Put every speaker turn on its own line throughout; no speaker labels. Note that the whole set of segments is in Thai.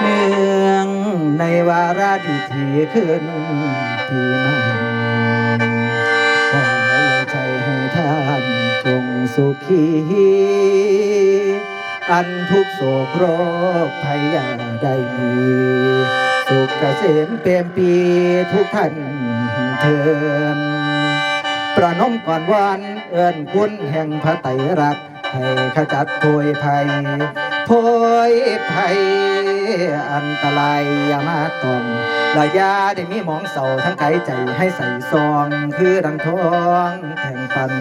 เมืองในวาระดีทีขึ้นที่มันขอใจให้ท่านจงสุขี อันทุกโศกโรคภัยยาได้มี สุขเกษมเปี่ยมปีทุกท่านเทินประนมก่อนวานเอิ้นคุณแห่งพระไตรรักษ์ให้ขจัดโพยภัย พยภัยอันตรายอย่ามาตองละยาได้มีหมองเสาทั้งไกลใจให้ใส่ซอง คือดังทองแทงปัน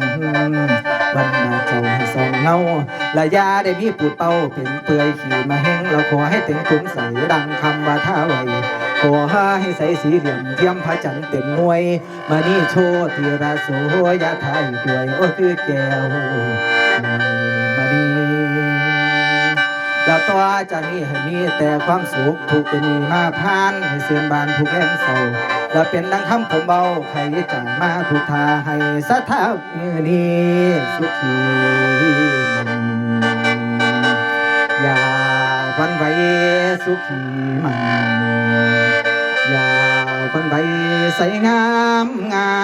วันมาเจ้าให้ซองเงาละยาได้มีปูดเป้าเป็นเปื่อยขี่มาแห้งเราขอให้ถึงถุงใสดังคำว่าท่าไวขอให้ใส่สีเหลี่ยมเทียมพระจันทร์เต็มหน่วย มานี่โชติทีระโสยะไทยด้วยโอ้คือแก้ว แล้วตัวจะมีให้มีแต่ความสุขทุกจะมีมาพานให้เสื่อมบานทุกแห่งเศร้าและเป็นดังคำผมเบาใครจะมาทุกทาให้สัทธามือนี้สุขีอย่าวันไหวสุขีมันอย่าวันไหวใส่งามงา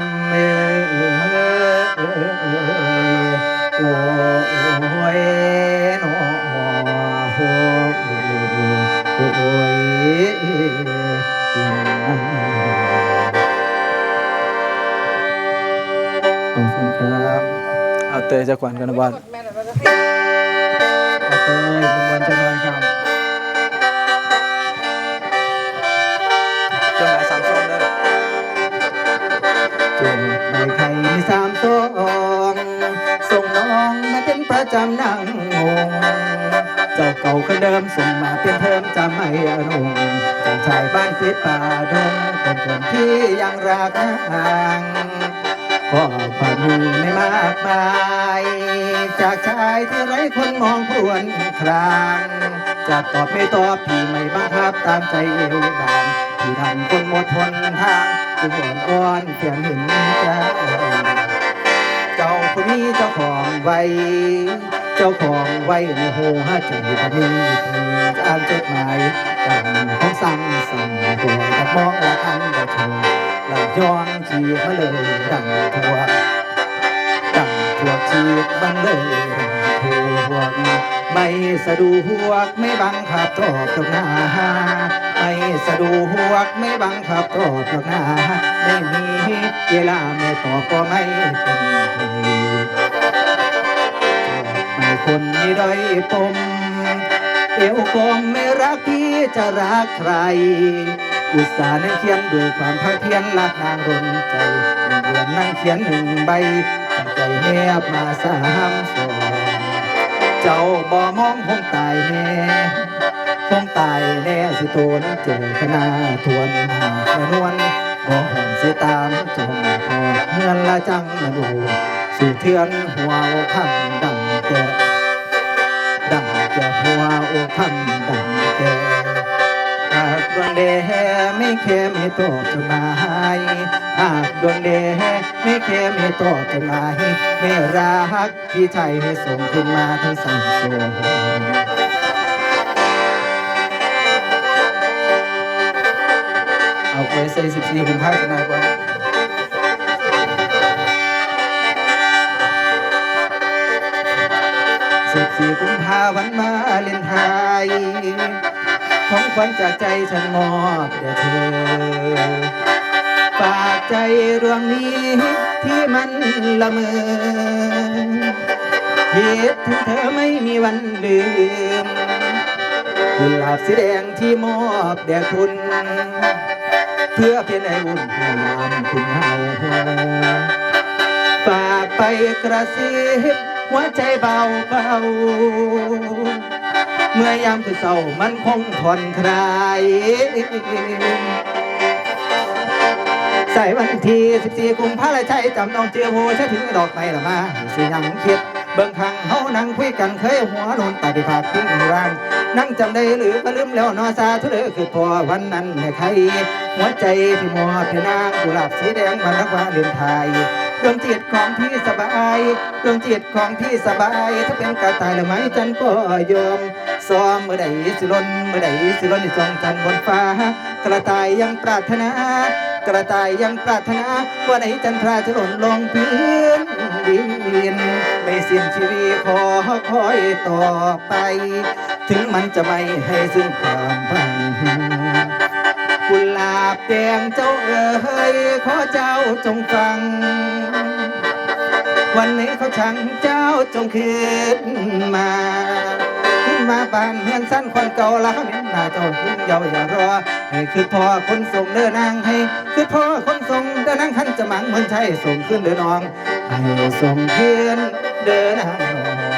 มเอ้ยโอ้ย เอาเตยจะกวนกันนะบอลเอเตยคุณบอลจะนอนครับจนหมายสามสองเด้อจนใบไข่มีสามตัวองส่งน้องมาเป็นประจำนั่งงงเจ้าเก่าคนเดิมส่งมาเป็นเพิ่มจำไม่อนงจากชายบ้านติดป่าดงคนคนที่ยังรักห่าง ก็ความมีไม่มากมาย จากชายที่ไร้คนมองครวนครางจะตอบไม่ตอบพี่ไม่บังคับตามใจเอวบางพี่ทำคนหมดทนทางจึงอ่อนอ่อนเพียงเห็นใจเจ้าผู้นี้เจ้าของไว้เจ้าของไว้ในหัวใจพมีที่อ่านจดหมายกันของสั่งสั่งตัวกับมองละอันบ่โทรห ลังย้อนขีมาเลยดังทัวดังพวกขีดมันเลยดังพวกไม่สะดวกไม่บังคับตอบตรงหน้าไม่สะดวกไม่บังคับตอบตรงหน้าไม่มีเวลาไม่ตอบก็ไม่เป็นไรไม่คนมีด้อยปมเอวกลมไม่รักพี่จะรักใคร อุตส่าห์นั่งเขียนด้วยความภาคเพียรรักนางรนใจเดือนนั่งเขียนหนึ่งใบตั้งใจแนบมาสามสองเจ้าบ่มองคงตายแน่คงตายแน่สิโตนเจอคณะทวนหากแม่นวลบ่หอมสิตามจงพอเฮือนละจังมาดูสู่เทือนหัวอกคำดังแก่ดังแก่หัวอกคำดังแก่หาก ดวงเดไม่แค่ไม่ตอจดหมายหากดวงเดไม่แค่ไม่ตอจดหมายไม่รักพี่ใจให้ส่งคุณมาทั้งสามส่วเอาไว้ใส่สิบสี่คุณพาชนะกว่าสิบสี่กุมภาวันมาเลนไทย ของขวัญจากใจฉันมอบแด่เธอ ฝากใจดวงนี้ที่มันละเมอคิดถึงเธอไม่มีวันลืมกุหลาบสีแดงที่มอบแด่คุณ เพื่อเป็นไออุ่นให้ยามคุณเฮาฝากไปกระซิบหัวใจเบาเบา เมื่อยามคือเศร้ามันคงผ่อนคลายใส่วันที่ 14กุมภาพันธ์ใจจำต้องเจียวหัวฉันถึงดอกไม้ละมาสิยังคิดเบิ่งครั้งเฮานั่งคุยกันเคยหัวโนนตาดิภาทิ้งร่างนั่งจำได้หรือก็ลืมแล้วนอซาทุเลคือพอวันนั้นแม่ใครหัวใจที่มอบให้นางกุหลาบสีแดงมันรักว่าเลือนไทย ดวงจิตของพี่สบายดวงจิตของพี่สบาย ถ้าเป็นกระต่ายหรือไม้จันก็ยอมซ้อมเมื่อใดสิลนเมื่อใดสิลนในทรงจันทร์บนฟ้า กระต่ายยังปรารถนา กระต่ายยังปรารถนาว่าไหนจันทราจะหล่นลงพื้นดินไม่สิ้นชีวิตขอคอยต่อไป ถึงมันจะไม่ให้ซึ่งความพังาบแดงเจ้าเอ๋ยขอเจ้าจงฟัง วันนี้เขาชังเจ้าจงคืนมาขึ้นมาบ้านเฮือนสั้นคนเก่าแล้วเห็นหน้าเจ้าขึ้นเยาอย่ารอให้คือพ่อคนส่งเดินนางให้ คือพ่อคนส่งเดินนางขันจะหมังเหมือนใช่ส่งขึ้นเดินน้อง ให้ส่งขึ้นเดินนางน้อง